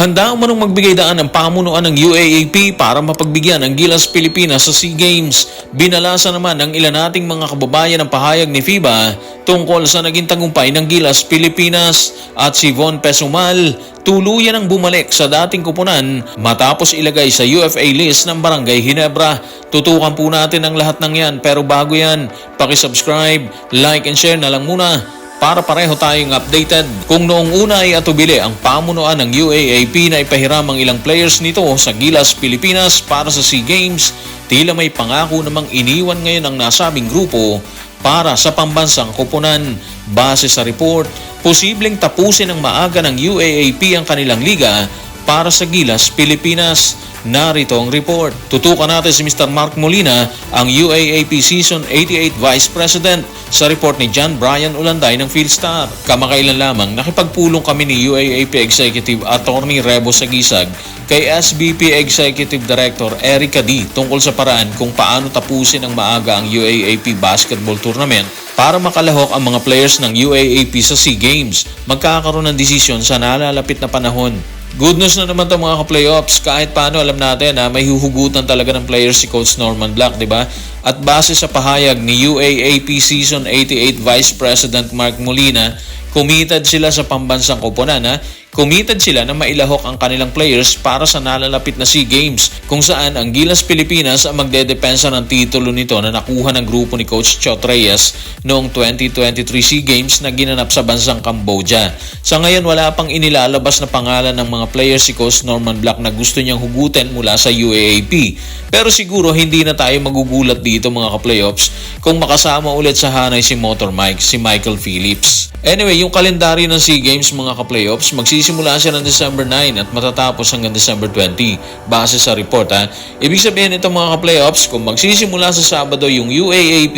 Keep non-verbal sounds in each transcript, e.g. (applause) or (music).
Handa umanong magbigay daan ng pamunuan ng UAAP para mapagbigyan ang Gilas Pilipinas sa SEA Games. Binalasa naman ng ilan nating mga kababayan ng pahayag ni FIBA tungkol sa naging tagumpay ng Gilas Pilipinas at si Von Pesumal tuluyan ang bumalik sa dating kupunan matapos ilagay sa UFA list ng Barangay Hinebra. Tutukan po natin ang lahat ng yan pero bago yan, pakisubscribe, like and share na lang muna para pareho tayong updated. Kung noong una ay atubili ang pamunuan ng UAAP na ipahiram ang ilang players nito sa Gilas Pilipinas para sa SEA Games, tila may pangako namang iniwan ngayon ang nasabing grupo para sa pambansang kupunan. Base sa report, posibleng tapusin ng maaga ng UAAP ang kanilang liga para sa Gilas Pilipinas. Narito ang report. Tutukan natin si Mr. Mark Molina, ang UAAP Season 88 Vice President sa report ni John Brian Ulanday ng Philstar. Kamakailan lamang nakipagpulong kami ni UAAP Executive Attorney Rebo Sagisag kay SBP Executive Director Erica D tungkol sa paraan kung paano tapusin ng maaga ang UAAP Basketball Tournament para makalahok ang mga players ng UAAP sa SEA Games. Magkakaroon ng desisyon sa nalalapit na panahon. Good news na naman itong mga ka-playoffs. Kahit paano alam natin na may huhugutan talaga ng players si Coach Norman Black, di ba? At base sa pahayag ni UAAP Season 88 Vice President Mark Molina, committed sila sa pambansang koponan ha. Committed sila na mailahok ang kanilang players para sa nalalapit na SEA Games kung saan ang Gilas Pilipinas ang magdedepensa ng titulo nito na nakuha ng grupo ni Coach Chot Reyes noong 2023 SEA Games na ginanap sa bansang Cambodia. Sa ngayon wala pang inilalabas na pangalan ng mga players si Coach Norman Black na gusto niyang hugutin mula sa UAAP. Pero siguro hindi na tayo magugulat dito mga ka-playoffs kung makasama ulit sa hanay si Motor Mike, si Michael Phillips. Anyway, yung kalendaryo ng SEA Games mga ka-playoffs, magsisimula siya ng December 9 at matatapos hanggang December 20 base sa report ha. Ibig sabihin nito mga ka-playoffs, kung magsisimula sa Sabado yung UAAP,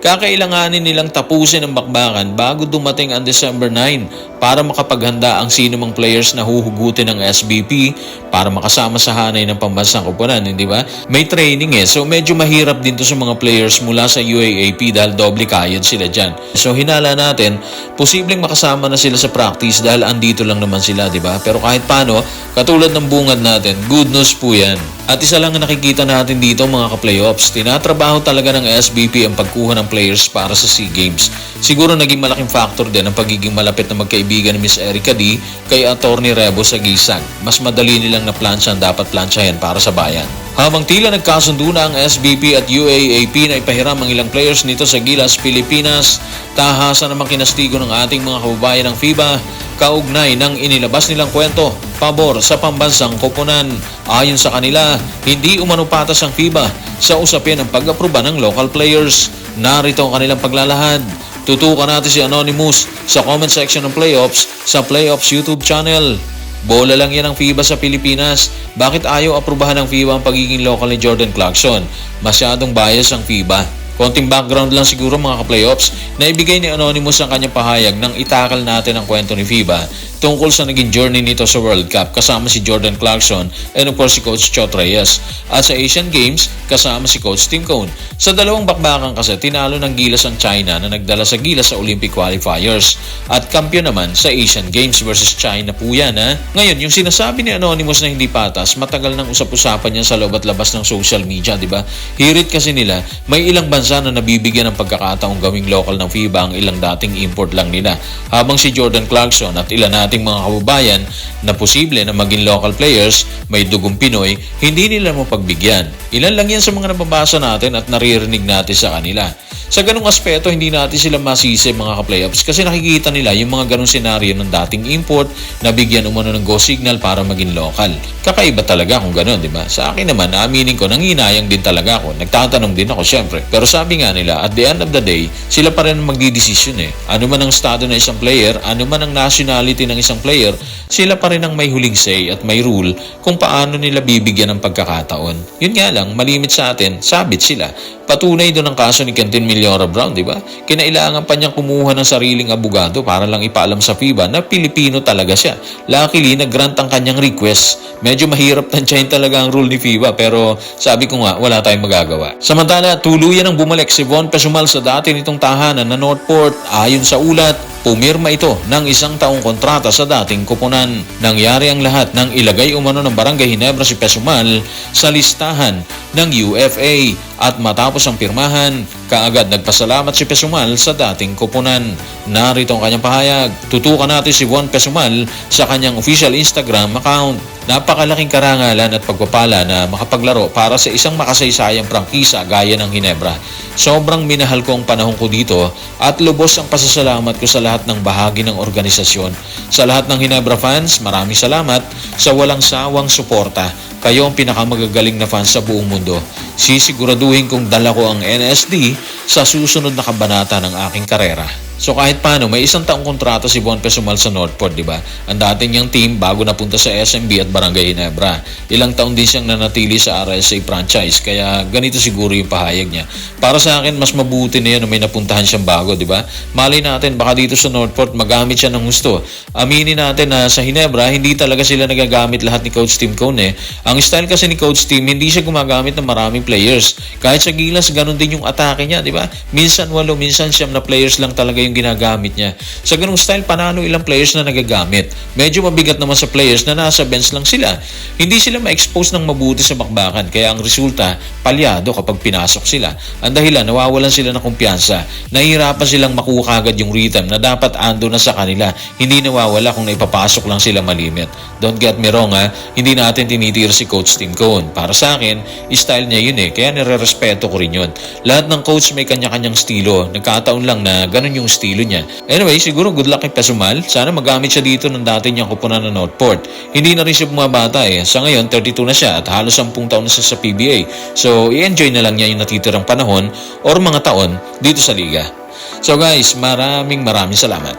kakailanganin nilang tapusin ang bakbakan bago dumating ang December 9 para makapaghanda ang sino mang players na huhugutin ng SBP para makasama sa hanay ng pambansang kupunan, hindi ba? May training eh, so medyo mahirap din to sa mga players mula sa UAAP dahil doble kayod sila dyan. So hinala natin, posibleng makasama na sila sa practice dahil andito lang naman sila, di ba? Pero kahit paano, katulad ng bungad natin, good news po yan. At isa lang ang nakikita natin dito mga ka-playoffs, tinatrabaho talaga ng SBP ang pagkuha ng players para sa SEA Games. Siguro naging malaking factor din ang pagiging malapit na magkaibigan ni Miss Erica D kay Attorney Rebo sa Gisag. Mas madali nilang na plansya ang dapat plansyahin para sa bayan. Habang tila nagkasundo na ang SBP at UAAP na ipahiram ang ilang players nito sa Gilas, Pilipinas, tahasa namang kinastigo ng ating mga kababayan ng FIBA kaugnay ng inilabas nilang kwento pabor sa pambansang koponan. Ayon sa kanila, hindi umano patas ang FIBA sa usapin ng pag-aproba ng local players. Narito ang kanilang paglalahad. Tutukan natin si Anonymous sa comment section ng playoffs sa Playoffs YouTube channel. Bola lang yan ang FIBA sa Pilipinas. Bakit ayaw aprubahan ng FIBA ang pagiging local ni Jordan Clarkson? Masyadong bias ang FIBA. Konting background lang siguro mga ka-playoffs na ibigay ni Anonymous ang kanyang pahayag nang itakal natin ang kwento ni FIBA tungkol sa naging journey nito sa World Cup kasama si Jordan Clarkson and of course si Coach Chot Reyes. At sa Asian Games, kasama si Coach Tim Cone. Sa dalawang bakbakan kasi, tinalo ng Gilas ang China na nagdala sa Gilas sa Olympic Qualifiers. At kampiyon naman sa Asian Games versus China po yan ha. Ngayon, yung sinasabi ni Anonymous na hindi patas, matagal nang usap-usapan niya sa loob at labas ng social media, di ba? Hirit kasi nila, may ilang bansa na nabibigyan ng pagkakataong gawing local ng FIBA ang ilang dating import lang nila. Habang si Jordan Clarkson at ilan nating mga kababayan na posible na maging local players, may dugong Pinoy, hindi nila mapagbigyan. Ilan lang yan sa mga nababasa natin at naririnig natin sa kanila. Sa ganung aspeto, hindi natin sila masisi mga ka-playoffs kasi nakikita nila yung mga ganung senaryo ng dating import na bigyan umano ng go signal para maging local. Kakaiba talaga kung ganun, di ba? Sa akin naman, aminin ko, nanginayang din talaga ako. Nagtatanong din ako, syempre. Pero sabi nga nila, at the end of the day, sila pa rin ang magdidesisyon eh. Ano man ang estado ng isang player, ano man ang nationality ng isang player, sila pa rin ang may huling say at may rule kung paano nila bibigyan ng pagkakataon. Yun nga lang, malimit sa atin, sabit sila. Patunay doon ang kaso ni Quentin Miliora Brown, di ba? Kinailangan pa niyang kumuha ng sariling abogado para lang ipaalam sa FIBA na Pilipino talaga siya. Luckily, nag-grant ang kanyang request. Medyo mahirap (laughs) tansyahin talaga ang rule ni FIBA pero sabi ko nga, wala tayong magagawa. Samantala, tuluyan ang bumalik si Von Pesumal sa dati nitong tahanan na Northport. Ayon sa ulat, pumirma ito ng isang taong kontrata sa dating kupunan. Nangyari ang lahat nang ilagay umano ng Barangay Hinebra si Pesumal sa listahan ng UFA at matapos ang pirmahan, kaagad nagpasalamat si Pesumal sa dating kupunan. Narito ang kanyang pahayag. Tutukan natin si Juan Pesumal sa kanyang official Instagram account. Napakalaking karangalan at pagpapala na makapaglaro para sa isang makasaysayang prangkisa gaya ng Hinebra. Sobrang minahal ko ang panahon ko dito at lubos ang pasasalamat ko sa lahat ng bahagi ng organisasyon. Sa lahat ng Hinebra fans, maraming salamat sa walang sawang suporta. Kayo ang pinakamagagaling na fans sa buong mundo. Sisiguraduhin kong dala ko ang NSD sa susunod na kabanata ng aking karera. So kahit paano, may isang taong kontrata si Juan Pesumal sa Northport, di ba? Ang dating niyang team bago napunta sa SMB at Barangay Ginebra. Ilang taon din siyang nanatili sa RSA franchise, kaya ganito siguro yung pahayag niya. Para sa akin, mas mabuti na yan may napuntahan siyang bago, di ba? Malay natin, baka dito sa Northport magamit siya ng gusto. Aminin natin na sa Ginebra, hindi talaga sila nagagamit lahat ni Coach Tim Cone. Eh. Ang style kasi ni Coach Tim, hindi siya gumagamit ng maraming players. Kahit sa Gilas, ganun din yung atake niya, di ba? Minsan walo, minsan siyam na players lang talaga ginagamit niya. Sa ganung style, panalo ilang players na nagagamit. Medyo mabigat naman sa players na nasa bench lang sila. Hindi sila ma-expose ng mabuti sa bakbakan, kaya ang resulta, palyado kapag pinasok sila. Ang dahilan, nawawalan sila ng kumpiyansa. Nahihirapan silang makuha agad yung rhythm na dapat ando na sa kanila. Hindi nawawala kung naipapasok lang sila malimit. Don't get me wrong ha, hindi natin tinitira si Coach Tim Cone. Para sa akin, style niya yun eh, kaya nire-respeto ko rin yun. Lahat ng coach may kanya-kanyang estilo. Nagkataon lang na ganun yung estilo niya. Anyway, siguro good luck kay Pesumal. Sana magamit siya dito ng dati niyang kupunan ng Northport. Hindi na rin siya bumabata eh. Sa ngayon, 32 na siya at halos 10 taon na siya sa PBA. So, i-enjoy na lang niya yung natitirang panahon or mga taon dito sa liga. So guys, maraming maraming salamat.